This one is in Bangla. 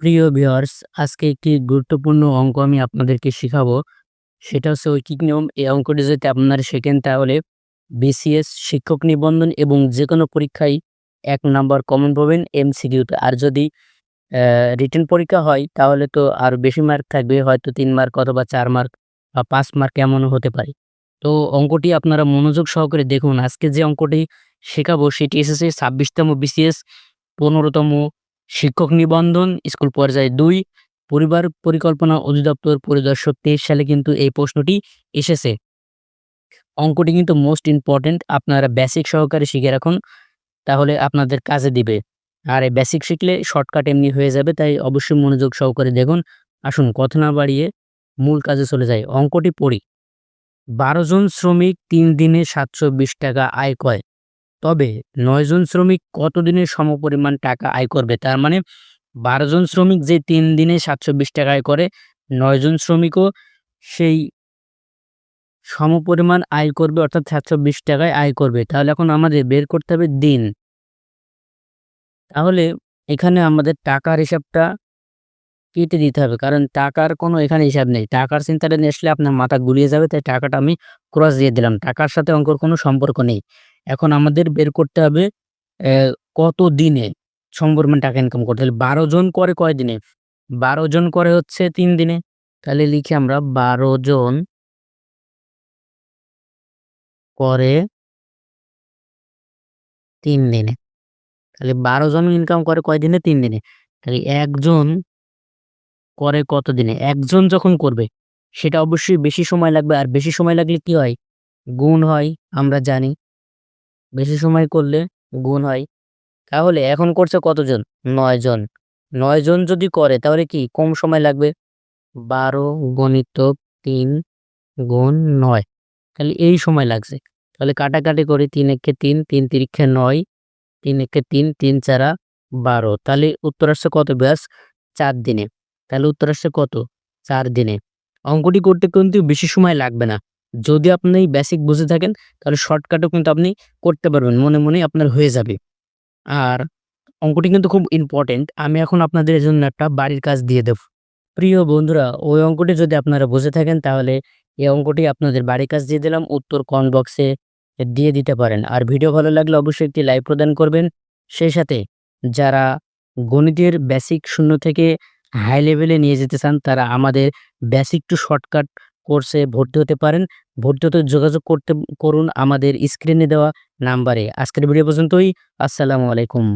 প্রিয় ভিউয়ার্স, আজকে একটি গুরুত্বপূর্ণ অঙ্ক আমি আপনাদেরকে শেখাবো। সেটা হচ্ছে ঐকিক নিয়ম। এই অঙ্কটি যদি আপনারা শেখেন তাহলে বিসিএস শিক্ষক নিবন্ধন এবং যে কোনো পরীক্ষায় এক নাম্বার কমন পাবেন এমসিকিউতে আর যদি রিটেন পরীক্ষা হয়, তাহলে তো আর বেশি মার্ক থাকবে, হয়তো তিন মার্ক অথবা চার মার্ক বা পাঁচ মার্ক এমনও হতে পারে। তো অঙ্কটি আপনারা মনোযোগ সহকারে দেখুন। আজকে যে অঙ্কটি শেখাবো, সেটি এসেছে ছাব্বিশতম বিসিএস পনেরোতম শিক্ষক নিবন্ধন, স্কুল পর্যায়ে দুই, পরিবার পরিকল্পনা অধিদপ্তর পরিদর্শক তেইশ সালে কিন্তু এই প্রশ্নটি এসেছে। অঙ্কটি কিন্তু মোস্ট ইম্পর্টেন্ট আপনারা বেসিক সহকারে শিখে রাখুন, তাহলে আপনাদের কাজে দিবে। আর এই বেসিক শিখলে শর্টকাট এমনি হয়ে যাবে, তাই অবশ্যই মনোযোগ সহকারে দেখুন। আসুন, কথা না বাড়িয়ে মূল কাজে চলে যায় অঙ্কটি পড়ি। বারো জন শ্রমিক তিন দিনে সাতশো বিশ টাকা আয় করে। তবে নয়জন শ্রমিক কত দিনে সমপরিমাণ টাকা আয় করবে? তার মানে বারো জন শ্রমিক যে তিন দিনে সাতশো বিশ টাকা আয় করে নয়জন শ্রমিকও সেই সমপরিমাণ আয় করবে, অর্থাৎ সাতশো বিশ টাকায় আয় করবে। তাহলে এখন আমাদের বের করতে হবে দিন। তাহলে এখানে আমাদের টাকার হিসাবটা কেটে দিতে হবে, কারণ টাকার কোনো এখানে হিসাব নেই। টাকার চিন্তাটা নিয়ে আসলে আপনার মাথা গুলিয়ে যাবে, তাই টাকাটা আমি ক্রস দিয়ে দিলাম। টাকার সাথে অঙ্কর কোনো সম্পর্ক নেই। এখন আমাদের বের করতে হবে কত দিনে সম্পরিমাণ টাকা ইনকাম করতে হবে? বারো জন করে কয় দিনে? বারো জন করে হচ্ছে তিন দিনে। তাহলে লিখি আমরা বারো জন করে তিন দিনে। তাহলে বারো জন ইনকাম করে কয় দিনে? তিন দিনে। তাহলে একজন করে কত দিনে? একজন যখন করবে, সেটা অবশ্যই বেশি সময় লাগবে। আর বেশি সময় লাগলে কি হয়? গুণ হয়, আমরা জানি। বেশি সময় করলে গুণ হয়। তাহলে এখন করছে কতজন? নয় জন নয় জন যদি করে, তাহলে কি কম সময় লাগবে? বারো গণিত তিন গুণ নয়। তাহলে এই সময় লাগছে। তাহলে কাটাকাটি করি, তিন একে তিন তিন তিরিক্ষে নয়, তিন একে তিন তিন চারা বারো। তাহলে উত্তর আসছে কত ব্যাস? চার দিনে। তাহলে উত্তর আসছে কত? চার দিনে। অঙ্কটি করতে কিন্তু বেশি সময় লাগবে না। যদি আপনি বেসিক বুঝে থাকেন, তাহলে শর্টকাটও কিন্তু আপনি করতে পারবেন, মনে মনে আপনার হয়ে যাবে। আর অঙ্কটি কিন্তু খুব ইম্পর্টেন্ট আমি এখন আপনাদের জন্য একটা বাড়ির কাজ দিয়ে দেব। প্রিয় বন্ধুরা, ওই অঙ্কটি যদি আপনারা বুঝে থাকেন, তাহলে এই অঙ্কটি আপনাদের বাড়ির কাজ দিয়ে দিলাম, উত্তর কমেন্ট বক্সে দিয়ে দিতে পারেন। আর ভিডিও ভালো লাগলে অবশ্যই একটি লাইক প্রদান করবেন। সেই সাথে যারা গণিতের বেসিক শূন্য থেকে হাই লেভেলে নিয়ে যেতে চান, তারা আমাদের বেসিক টু শর্টকাট কোর্সে ভর্তি হতে পারেন। ভর্তি হতে যোগাযোগ করতে, করুন আমাদের স্ক্রিনে দেওয়া নাম্বারে আজকের ভিডিও পর্যন্তই। আসসালামু আলাইকুম।